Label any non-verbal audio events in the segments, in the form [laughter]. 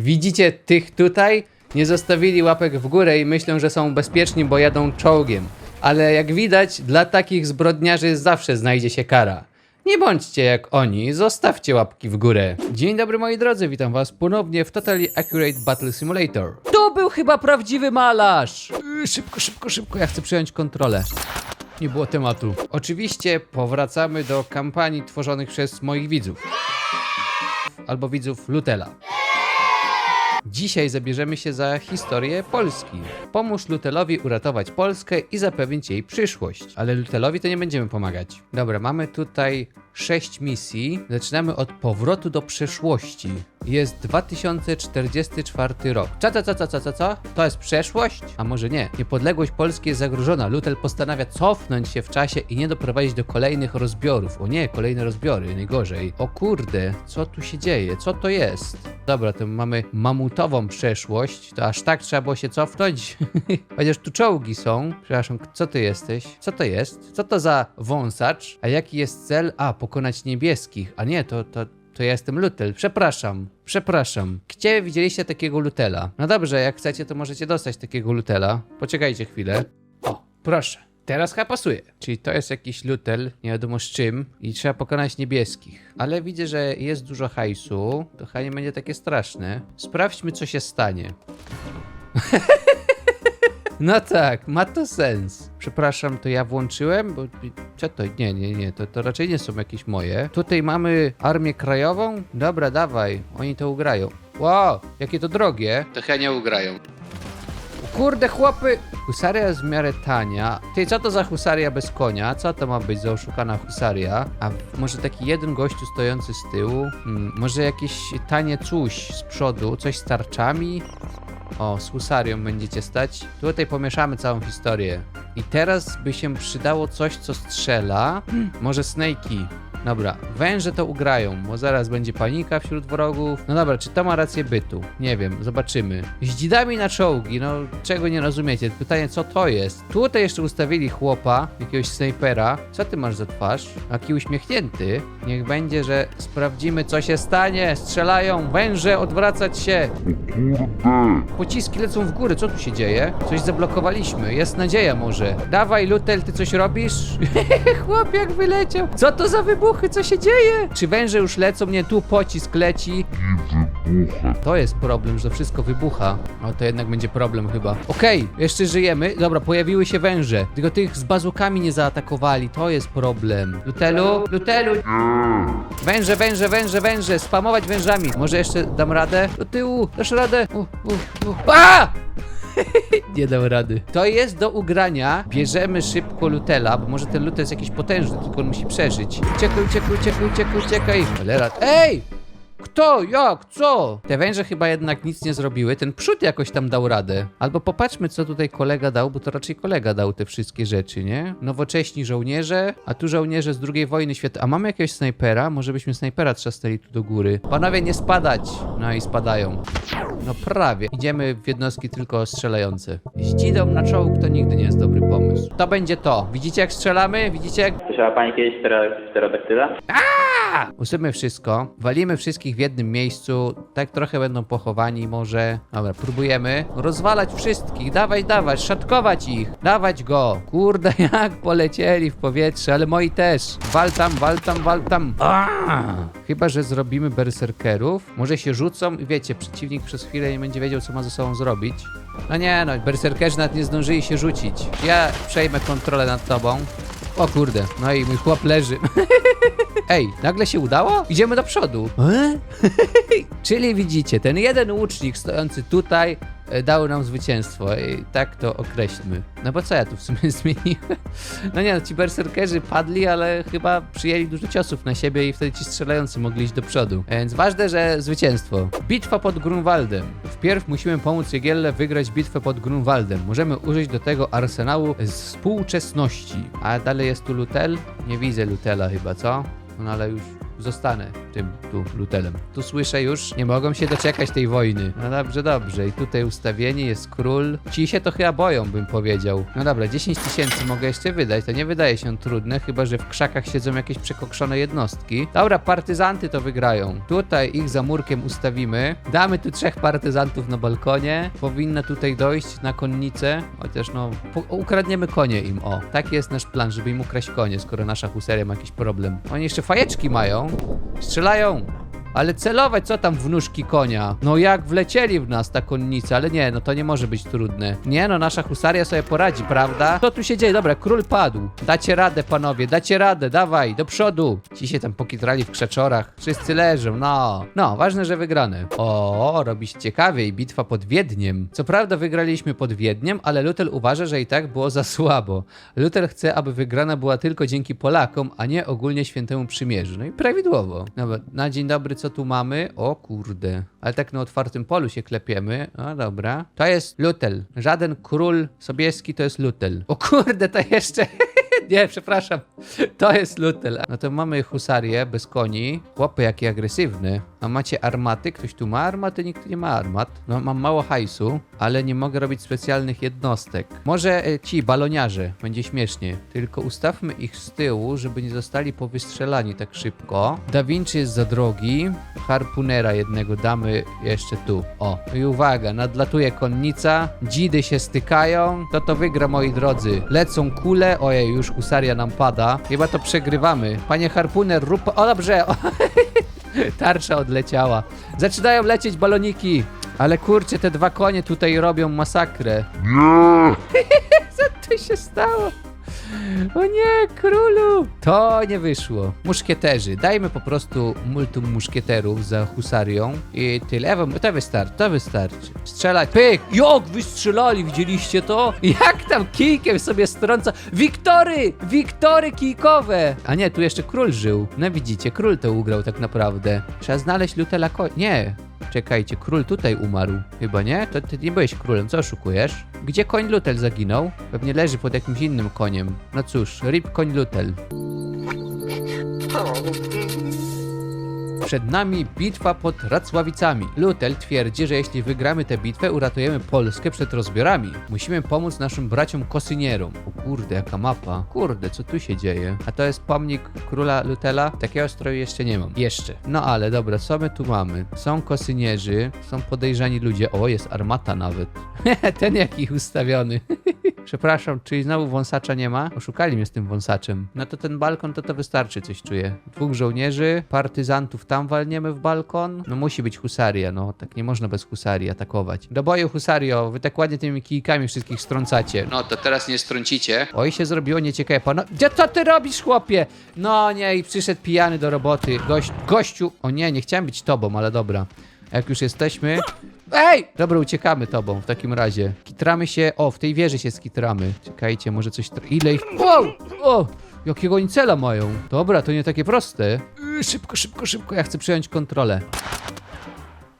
Widzicie tych tutaj? Nie zostawili łapek w górę i myślą, że są bezpieczni, bo jadą czołgiem. Ale jak widać, dla takich zbrodniarzy zawsze znajdzie się kara. Nie bądźcie jak oni, zostawcie łapki w górę. Dzień dobry moi drodzy, witam was ponownie w Totally Accurate Battle Simulator. To był chyba prawdziwy malarz! Yy, Szybko, szybko, szybko, ja chcę przejąć kontrolę. Nie było tematu. Oczywiście powracamy do kampanii tworzonych przez moich widzów. Albo widzów Lutela. Dzisiaj zabierzemy się za historię Polski. Pomóż Lutelowi uratować Polskę i zapewnić jej przyszłość. Ale Lutelowi to nie będziemy pomagać. Dobra, mamy tutaj sześć misji. Zaczynamy od powrotu do przeszłości. Jest 2044 rok. Co, co, co, co, co, co, co? To jest przeszłość? A może nie? Niepodległość Polski jest zagrożona. Lutel postanawia cofnąć się w czasie i nie doprowadzić do kolejnych rozbiorów. O nie, kolejne rozbiory, najgorzej. O kurde, co tu się dzieje? Co to jest? Dobra, to mamy mamutową przeszłość. To aż tak trzeba było się cofnąć. [laughs] Chociaż tu czołgi są. Przepraszam, co ty jesteś? Co to jest? Co to za wąsacz? A jaki jest cel? A, pokonać niebieskich. A nie, to, to, to ja jestem Lutel. Przepraszam. Przepraszam. Gdzie widzieliście takiego Lutela? No dobrze, jak chcecie, to możecie dostać takiego Lutela. Poczekajcie chwilę. O, proszę. Teraz chyba pasuje. Czyli to jest jakiś lutel, nie wiadomo z czym, i trzeba pokonać niebieskich. Ale widzę, że jest dużo hajsu. To chyba nie będzie takie straszne. Sprawdźmy, co się stanie. [laughs] No tak, ma to sens. Przepraszam, to ja włączyłem? Bo co to? Nie, nie, nie, to, to raczej nie są jakieś moje. Tutaj mamy armię krajową? Dobra, dawaj, oni to ugrają. Wow, jakie to drogie. To chyba nie ugrają. Kurde, chłopy! Husaria jest w miarę tania. Ty, co to za husaria bez konia? Co to ma być za oszukana husaria? A może taki jeden gościu stojący z tyłu? Hmm, może jakieś tanie coś z przodu? Coś z tarczami? O, z husarią będziecie stać. Tutaj pomieszamy całą historię. I teraz by się przydało coś, co strzela. Hmm, [clears throat] może snake'i. Dobra, węże to ugrają, bo zaraz będzie panika wśród wrogów. No dobra, czy to ma rację bytu? Nie wiem, zobaczymy. Z dzidami na czołgi, no czego nie rozumiecie? Pytanie, co to jest? Tutaj jeszcze ustawili chłopa, jakiegoś snajpera. Co ty masz za twarz? Taki uśmiechnięty. Niech będzie, że sprawdzimy, co się stanie. Strzelają, węże, odwracać się. Pociski lecą w górę, co tu się dzieje? Coś zablokowaliśmy, jest nadzieja może. Dawaj, Lutel, ty coś robisz? [laughs] Chłop jak wyleciał. Co to za wybuchy, co się dzieje? Czy węże już lecą? Nie, tu pocisk leci. To jest problem, że to wszystko wybucha. O, to jednak będzie problem chyba. Okej, jeszcze żyjemy. Dobra, pojawiły się węże. Tylko tych z bazukami nie zaatakowali. To jest problem. Lutelu? Lutelu? Węże, węże, węże, węże. Spamować wężami. Może jeszcze dam radę? Do tyłu. Dasz radę? U, u, u. A! [laughs] Nie dam rady. To jest do ugrania. Bierzemy szybko Lutela, bo może ten Lutel jest jakiś potężny, tylko on musi przeżyć. Uciekaj, uciekaj, uciekaj, uciekaj, uciekaj. Cholera. Ej! Kto? Jak? Co? Te węże chyba jednak nic nie zrobiły. Ten przód jakoś tam dał radę. Albo popatrzmy, co tutaj kolega dał, bo to raczej kolega dał te wszystkie rzeczy, nie? Nowocześni żołnierze, a tu żołnierze z II wojny światowej. A mamy jakiegoś snajpera? Może byśmy snajpera trzasnęli tu do góry. Panowie, nie spadać! No i spadają. No prawie. Idziemy w jednostki tylko strzelające. Z dzidą na czołg to nigdy nie jest dobry pomysł. To będzie to. Widzicie jak strzelamy? Widzicie jak Słyszała Pani kiedyś stero- sterodaktyla? Usymy wszystko, walimy wszystkich w jednym miejscu, tak trochę będą pochowani może. Dobra, próbujemy rozwalać wszystkich, dawaj, dawać, szatkować ich, dawać go. Kurde, [laughs] jak polecieli w powietrze, ale moi też. Wal tam, wal tam, wal tam. Chyba, że zrobimy berserkerów, może się rzucą i wiecie, przeciwnik przez chwilę nie będzie wiedział, co ma ze sobą zrobić. No nie no, berserkerzy nawet nie zdążyli się rzucić. Ja przejmę kontrolę nad tobą. O kurde, no i mój chłop leży. [laughs] Ej, nagle się udało? Idziemy do przodu. E? [laughs] Czyli widzicie, ten jeden łucznik stojący tutaj e, dał nam zwycięstwo i tak to określmy. No bo co ja tu w sumie [laughs] zmieniłem? No nie, no ci berserkerzy padli, ale chyba przyjęli dużo ciosów na siebie i wtedy ci strzelający mogli iść do przodu. Więc ważne, że zwycięstwo. Bitwa pod Grunwaldem. Wpierw musimy pomóc Jegielle wygrać bitwę pod Grunwaldem. Możemy użyć do tego arsenału współczesności. A dalej jest tu Lutel? Nie widzę Lutela chyba, co? No ale już zostanę. tym tu lutelem. Tu słyszę już, nie mogą się doczekać tej wojny. No dobrze, dobrze. I tutaj ustawienie jest król. Ci się to chyba boją, bym powiedział. No dobra, 10 tysięcy mogę jeszcze wydać. To nie wydaje się trudne, chyba że w krzakach siedzą jakieś przekokszone jednostki. Dobra, partyzanty to wygrają. Tutaj ich za murkiem ustawimy. Damy tu trzech partyzantów na balkonie. Powinna tutaj dojść na konnicę. Chociaż no, ukradniemy konie im. O, taki jest nasz plan, żeby im ukraść konie, skoro nasza huseria ma jakiś problem. Oni jeszcze fajeczki mają. Strzelają. Ale celować, co tam w nóżki konia? No jak wlecieli w nas ta konnica, ale nie, no to nie może być trudne. Nie no, nasza husaria sobie poradzi, prawda? Co tu się dzieje? Dobra, król padł. Dacie radę, panowie, dacie radę, dawaj, do przodu. Ci się tam pokitrali w krzeczorach. Wszyscy leżą, no. No, ważne, że wygrane. O, robi się ciekawiej, bitwa pod Wiedniem. Co prawda wygraliśmy pod Wiedniem, ale Lutel uważa, że i tak było za słabo. Lutel chce, aby wygrana była tylko dzięki Polakom, a nie ogólnie świętemu przymierzu. No i prawidłowo. Dobra, na dzień dobry, co tu mamy? O kurde. Ale tak na otwartym polu się klepiemy. No dobra. To jest Lutel. Żaden król sobieski to jest Lutel. O kurde, to jeszcze... [laughs] Nie, przepraszam. To jest Lutel. No to mamy husarię bez koni. Chłopy, jaki agresywny. A macie armaty? Ktoś tu ma armaty? Nikt nie ma armat. No mam mało hajsu, ale nie mogę robić specjalnych jednostek. Może e, ci baloniarze. Będzie śmiesznie. Tylko ustawmy ich z tyłu, żeby nie zostali powystrzelani tak szybko. Da Vinci jest za drogi. Harpunera jednego damy jeszcze tu. O. I uwaga, nadlatuje konnica. Dzidy się stykają. To to wygra, moi drodzy. Lecą kule. Ojej, już husaria nam pada. Chyba to przegrywamy. Panie Harpuner, rób... O, dobrze. O. [laughs] [laughs] Tarcza odleciała. Zaczynają lecieć baloniki. Ale kurczę, te dwa konie tutaj robią masakrę. [laughs] Co tu się stało? O nie, królu! To nie wyszło. Muszkieterzy. Dajmy po prostu multum muszkieterów za husarią i tyle. Wam- To wystarczy, to wystarczy. Strzelać. Pyk! Jak wystrzelali, widzieliście to? Jak tam kijkiem sobie strąca. Wiktory! Wiktory kijkowe! A nie, tu jeszcze król żył. No widzicie, król to ugrał tak naprawdę. Trzeba znaleźć Lutela ko... Nie, Czekajcie, król tutaj umarł. Chyba nie? To ty nie byłeś królem, co oszukujesz? Gdzie koń Lutel zaginął? Pewnie leży pod jakimś innym koniem. No cóż, rip koń Lutel. Przed nami bitwa pod Racławicami. Lutel twierdzi, że jeśli wygramy tę bitwę, uratujemy Polskę przed rozbiorami. Musimy pomóc naszym braciom kosynierom. O kurde, jaka mapa. Kurde, co tu się dzieje? A to jest pomnik króla Lutela? Takiego stroju jeszcze nie mam. Jeszcze. No ale dobra, co my tu mamy? Są kosynierzy, są podejrzani ludzie. O, jest armata nawet. [laughs] Ten jaki ustawiony. [laughs] Przepraszam, czyli znowu wąsacza nie ma? Oszukali mnie z tym wąsaczem. No to ten balkon to to wystarczy, coś czuję. Dwóch żołnierzy, partyzantów tam walniemy w balkon. No musi być husaria, no tak nie można bez husarii atakować. Do boju husario, wy tak ładnie tymi kijkami wszystkich strącacie. No to teraz nie strącicie. Oj się zrobiło nieciekawe, pano... Gdzie co ty robisz, chłopie? No nie, i przyszedł pijany do roboty. Gość, gościu... O nie, nie chciałem być tobą, ale dobra. Jak już jesteśmy... Ej! Dobra, uciekamy tobą w takim razie. Kitramy się. O, w tej wieży się skitramy. Czekajcie, może coś. tr- Ile ich. Wow! O! Jakiego oni cela mają? Dobra, to nie takie proste. Yy, Szybko, szybko, szybko. Ja chcę przejąć kontrolę.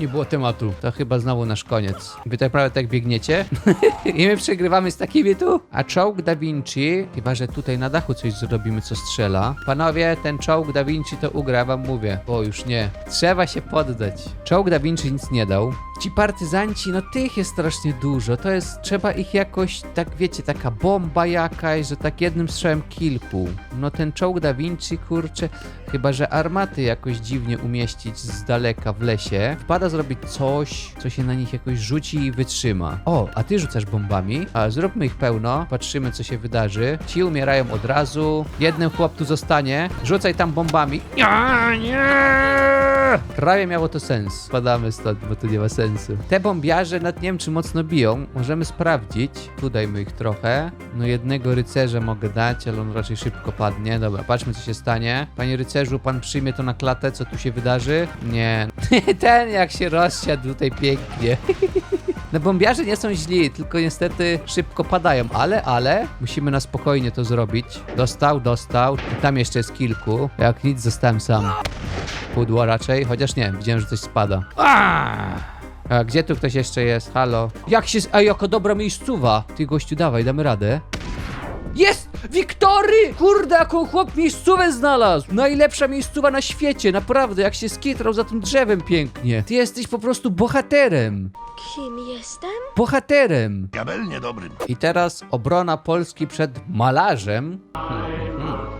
Nie było tematu. To chyba znowu nasz koniec. Wy tak naprawdę tak biegniecie? [laughs] I my przegrywamy z takimi tu? A czołg Da Vinci, chyba że tutaj na dachu coś zrobimy, co strzela. Panowie, ten czołg Da Vinci to ugra, wam mówię. O, już nie. Trzeba się poddać. Czołg Da Vinci nic nie dał. Ci partyzanci, no tych jest strasznie dużo. To jest, trzeba ich jakoś, tak wiecie, taka bomba jakaś, że tak jednym strzałem kilku. No ten czołg Da Vinci, kurczę, chyba że armaty jakoś dziwnie umieścić z daleka w lesie. Wpada zrobić coś, co się na nich jakoś rzuci i wytrzyma. O, a ty rzucasz bombami? A zróbmy ich pełno, patrzymy co się wydarzy. Ci umierają od razu. Jeden chłop tu zostanie. Rzucaj tam bombami. Nie, nie! Prawie miało to sens. Spadamy stąd, bo to nie ma sensu. Te bombiarze, nad nie wiem czy mocno biją. Możemy sprawdzić. Tu dajmy ich trochę. No jednego rycerza mogę dać, ale on raczej szybko padnie. Dobra, patrzmy co się stanie. Panie rycerzu, pan przyjmie to na klatę, co tu się wydarzy? Nie. [laughs] Ten jak się rozsiadł tutaj pięknie. No bombiarze nie są źli, tylko niestety szybko padają, ale, ale musimy na spokojnie to zrobić. Dostał, dostał. I tam jeszcze jest kilku. Jak nic, zostałem sam. Pudło raczej, chociaż nie, widziałem, że coś spada. A gdzie tu ktoś jeszcze jest? Halo? Jak się... A jaka dobra miejscowa! Ty gościu, dawaj, damy radę. Jest! Wiktory! Kurde, jaką chłop miejscówę znalazł! Najlepsza miejscowa na świecie, naprawdę, jak się skitrał za tym drzewem pięknie. Ty jesteś po prostu bohaterem. Kim jestem? Bohaterem. Diabelnie dobrym. I teraz obrona Polski przed malarzem.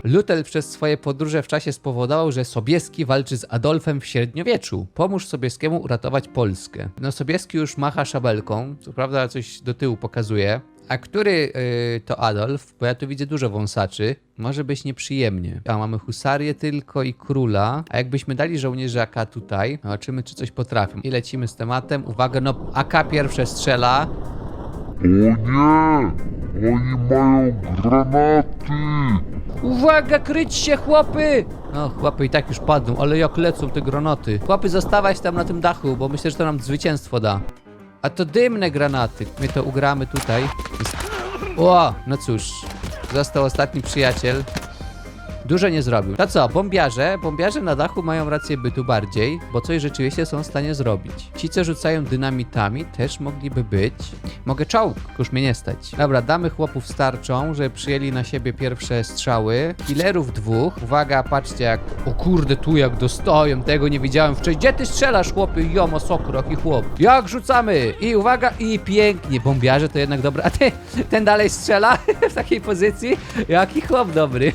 Lutel przez swoje podróże w czasie spowodował, że Sobieski walczy z Adolfem w średniowieczu. Pomóż Sobieskiemu uratować Polskę. No Sobieski już macha szabelką, co prawda coś do tyłu pokazuje. A który yy, to Adolf? Bo ja tu widzę dużo wąsaczy. Może być nieprzyjemnie. A mamy husarię tylko i króla. A jakbyśmy dali żołnierzaka tutaj, zobaczymy czy coś potrafią. I lecimy z tematem. Uwaga, no AK pierwsze strzela. O nie! Oni mają granaty! Uwaga, kryć się, chłopy! No, chłopy i tak już padną, ale jak lecą te granaty. Chłopy, zostawać tam na tym dachu, bo myślę, że to nam zwycięstwo da. A to dymne granaty. My to ugramy tutaj. O, no cóż. Został ostatni przyjaciel. Dużo nie zrobił. To co, bombiarze? Bombiarze na dachu mają rację bytu bardziej, bo coś rzeczywiście są w stanie zrobić. Ci, co rzucają dynamitami, też mogliby być. Mogę czołg, już mnie nie stać. Dobra, damy chłopów starczą, że przyjęli na siebie pierwsze strzały. Killerów dwóch. Uwaga, patrzcie jak... O kurde, tu jak dostoją, tego nie widziałem wcześniej. Gdzie ty strzelasz, chłopy? Jomo, sokrok i chłop. Jak rzucamy? I uwaga, i pięknie. Bombiarze to jednak dobre. A ty, ten dalej strzela [laughs] w takiej pozycji? Jaki chłop dobry.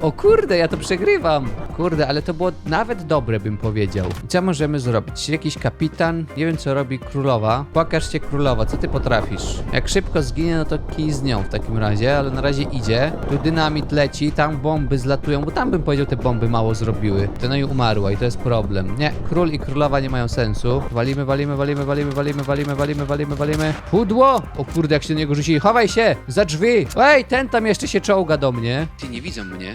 O kurde, ja to przegrywam. Kurde, ale to było nawet dobre, bym powiedział. Co możemy zrobić? Jakiś kapitan? Nie wiem, co robi królowa. Pokaż się królowa, co ty potrafisz? Jak szybko zginie, no to kij z nią w takim razie, ale na razie idzie. Tu dynamit leci, tam bomby zlatują, bo tam bym powiedział, te bomby mało zrobiły. To no i umarła i to jest problem. Nie, król i królowa nie mają sensu. Walimy, walimy, walimy, walimy, walimy, walimy, walimy, walimy, walimy. Pudło! O kurde, jak się do niego rzucili. Chowaj się! Za drzwi! Ej, ten tam jeszcze się czołga do mnie. Ty nie widzą mnie.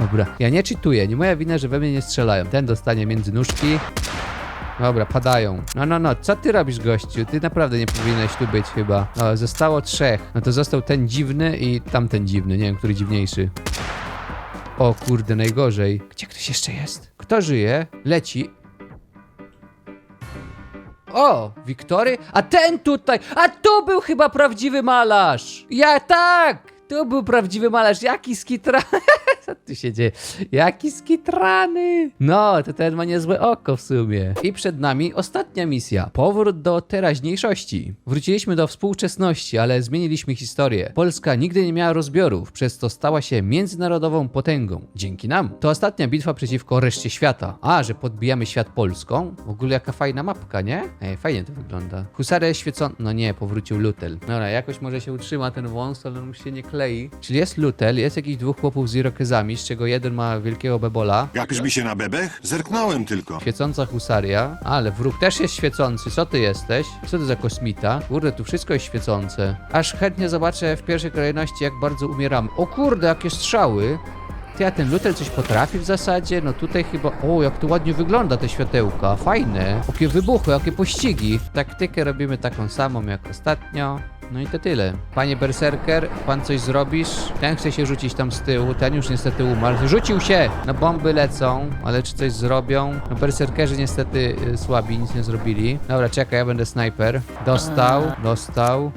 Dobra, ja nie czytuję, nie moja wina, że we mnie nie strzelają. Ten dostanie między nóżki. Dobra, padają. No, no, no, co ty robisz, gościu? Ty naprawdę nie powinieneś tu być chyba. O, zostało trzech. No to został ten dziwny i tamten dziwny, nie wiem, który dziwniejszy. O kurde, najgorzej. Gdzie ktoś jeszcze jest? Kto żyje? Leci. O, Wiktory? A ten tutaj! A tu był chyba prawdziwy malarz! Ja tak! Tu był prawdziwy malarz. Jaki skitra... [laughs] Co tu się dzieje? Jaki skitrany! No, to ten ma niezłe oko w sumie. I przed nami ostatnia misja. Powrót do teraźniejszości. Wróciliśmy do współczesności, ale zmieniliśmy historię. Polska nigdy nie miała rozbiorów, przez to stała się międzynarodową potęgą. Dzięki nam. To ostatnia bitwa przeciwko reszcie świata. A, że podbijamy świat Polską? W ogóle jaka fajna mapka, nie? Ej, fajnie to wygląda. Husarę świecą... No nie, powrócił Lutel. Dobra, jakoś może się utrzyma ten wąs, ale on się nie klei. Czyli jest Lutel, jest jakichś dwóch chłopów z irokezami, z czego jeden ma wielkiego bebola. Jakiż mi się na bebech? Zerknąłem tylko. Świecąca husaria. Ale wróg też jest świecący. Co ty jesteś? Co to za kosmita? Kurde, tu wszystko jest świecące. Aż chętnie zobaczę w pierwszej kolejności, jak bardzo umieramy. O kurde, jakie strzały. Ty, a ten Lutel coś potrafi w zasadzie? No tutaj chyba... O, jak to ładnie wygląda te światełka. Fajne. Jakie wybuchy, jakie pościgi. Taktykę robimy taką samą jak ostatnio. No i to tyle. Panie Berserker, pan coś zrobisz? Ten chce się rzucić tam z tyłu, ten już niestety umarł. Rzucił się! No bomby lecą, ale czy coś zrobią? No berserkerzy niestety y, słabi, nic nie zrobili. Dobra, czekaj, ja będę snajper. Dostał, dostał.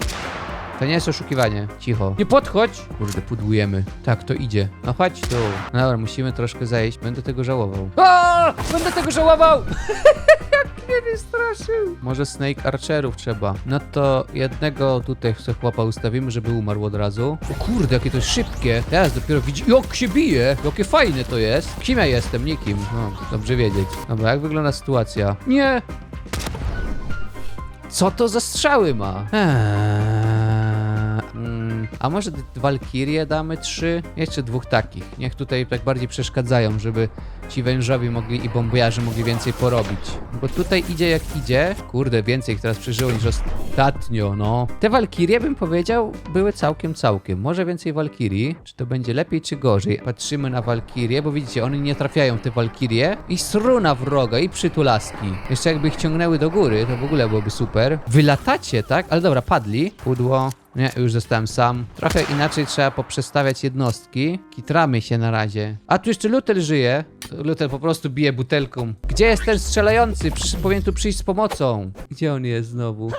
To nie jest oszukiwanie. Cicho. Nie podchodź! Kurde, pudłujemy. Tak, to idzie. No chodź tu. No dobra, musimy troszkę zejść. Będę tego żałował. Będę tego żałował! [laughs] Mnie wystraszył! Może Snake Archerów trzeba. No to jednego tutaj chcę chłopa ustawimy, żeby umarł od razu. O kurde, jakie to jest szybkie. Teraz dopiero widzi... Jak się bije! Jakie fajne to jest. Kim ja jestem? Nikim. No, dobrze wiedzieć. Dobra, jak wygląda sytuacja? Nie! Co to za strzały ma? Eee, mm, a może walkirie damy trzy? Jeszcze dwóch takich. Niech tutaj tak bardziej przeszkadzają, żeby ci wężowi mogli i bombiarze mogli więcej porobić. Bo tutaj idzie jak idzie. Kurde, więcej ich teraz przeżyło niż ostatnio, no. Te walkirie bym powiedział były całkiem całkiem. Może więcej walkirii. Czy to będzie lepiej czy gorzej? Patrzymy na walkirie, bo widzicie, one nie trafiają te walkirie. I sruna wroga i przytulaski. Jeszcze jakby ich ciągnęły do góry, to w ogóle byłoby super. Wylatacie, tak? Ale dobra, padli. Pudło. Nie, już zostałem sam. Trochę inaczej trzeba poprzestawiać jednostki. Kitramy się na razie. A tu jeszcze Lutel żyje. Lutel po prostu bije butelką. Gdzie jest ten strzelający? Przy, powinien tu przyjść z pomocą. Gdzie on jest znowu?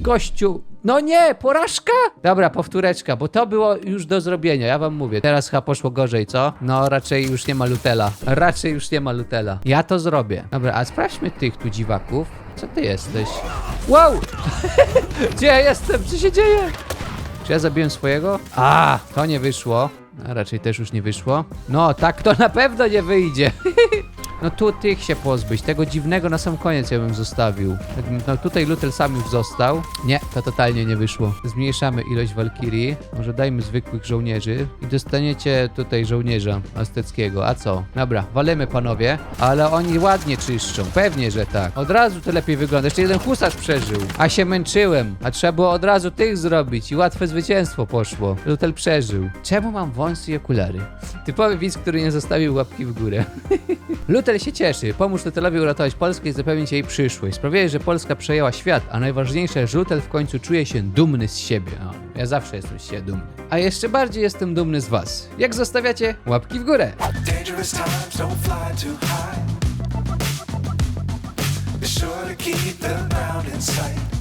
Gościu! No nie, porażka? Dobra, powtóreczka, bo to było już do zrobienia, ja wam mówię. Teraz chyba poszło gorzej, co? No, raczej już nie ma Lutela. Raczej już nie ma Lutela. Ja to zrobię. Dobra, a sprawdźmy tych tu dziwaków. Co ty jesteś? Wow! [laughs] Gdzie ja jestem? Co się dzieje? Czy ja zabiłem swojego? A, to nie wyszło. A raczej też już nie wyszło. No, tak to na pewno nie wyjdzie. [laughs] No tu tych się pozbyć. Tego dziwnego na sam koniec ja bym zostawił. Tak, No tutaj Lutel sam już został. Nie, to totalnie nie wyszło. Zmniejszamy ilość Walkirii. Może dajmy zwykłych żołnierzy. I dostaniecie tutaj żołnierza azteckiego. A co? Dobra, walemy panowie. Ale oni ładnie czyszczą. Pewnie, że tak. Od razu to lepiej wygląda. Jeszcze jeden husarz przeżył. A się męczyłem. A trzeba było od razu tych zrobić. I łatwe zwycięstwo poszło. Lutel przeżył. Czemu mam wąsy i okulary? Typowy widz, który nie zostawił łapki w górę. [laughs] Lutel się cieszy. Pomóż Lutelowi uratować Polskę i zapewnić jej przyszłość. Sprawiłeś, że Polska przejęła świat, a najważniejsze, że Lutel w końcu czuje się dumny z siebie. Ja zawsze jestem z siebie dumny. A jeszcze bardziej jestem dumny z was. Jak zostawiacie łapki w górę? Be sure to keep the ground in sight.